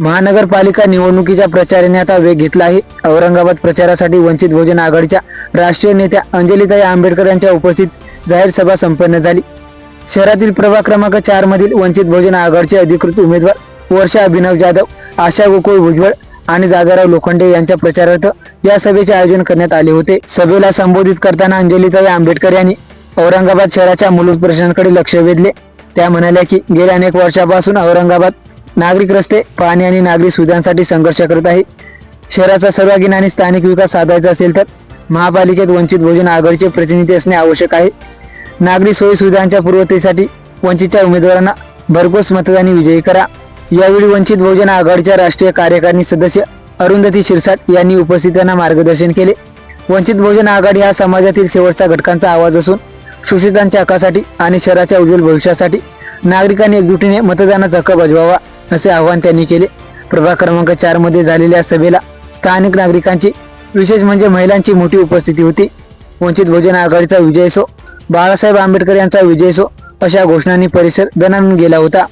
महानगरपालिका निवडणुकीच्या प्रचाराने आता वेग घेतला आहे. औरंगाबाद प्रचारासाठी वंचित बहुजन आघाडीच्या राष्ट्रीय नेत्या अंजलीताई आंबेडकर यांच्या उपस्थित जाहीर सभा संपन्न झाली. शहरातील प्रभाग क्रमांक चार मधील वंचित बहुजन आघाडीचे अधिकृत उमेदवार वर्षा अभिनव जाधव आशा गोकुळ भुजबळ आणि दादाराव लोखंडे यांच्या प्रचारार्थ या सभेचे आयोजन करण्यात आले होते. सभेला संबोधित करताना अंजलीताई आंबेडकर यांनी औरंगाबाद शहराच्या मूलभूत प्रश्नांकडे लक्ष वेधले. त्या म्हणाल्या की गेल्या अनेक वर्षापासून औरंगाबाद नागरिक रस्ते पाणी आणि नागरी सुविधांसाठी संघर्ष करत आहे. शहराचा सर्वांगीण आणि स्थानिक विकास साधायचा असेल तर महापालिकेत वंचित बहुजन आघाडीचे प्रतिनिधी असणे आवश्यक आहे. नागरी सोयी सुविधांच्या पूर्वतेसाठी वंचितच्या उमेदवारांना भरघोस मतदानी विजयी करा. यावेळी वंचित बहुजन आघाडीच्या राष्ट्रीय कार्यकारिणी सदस्य अरुंधती शिरसाट यांनी उपस्थितांना मार्गदर्शन केले. वंचित बहुजन आघाडी हा समाजातील शेवटच्या घटकांचा आवाज असून शोषितांच्या हक्कासाठी आणि शहराच्या उज्ज्वल भविष्यासाठी नागरिकांनी एकजुटीने मतदानाचा हक्क बजवावा असे आवाहन त्यांनी केले. प्रभाग क्रमांक चारमध्ये झालेल्या सभेला स्थानिक नागरिकांची विशेष म्हणजे महिलांची मोठी उपस्थिती होती. वंचित बहुजन आघाडीचा विजय सो बाळासाहेब आंबेडकर यांचा विजय सो अशा घोषणांनी परिसर दणानून गेला होता.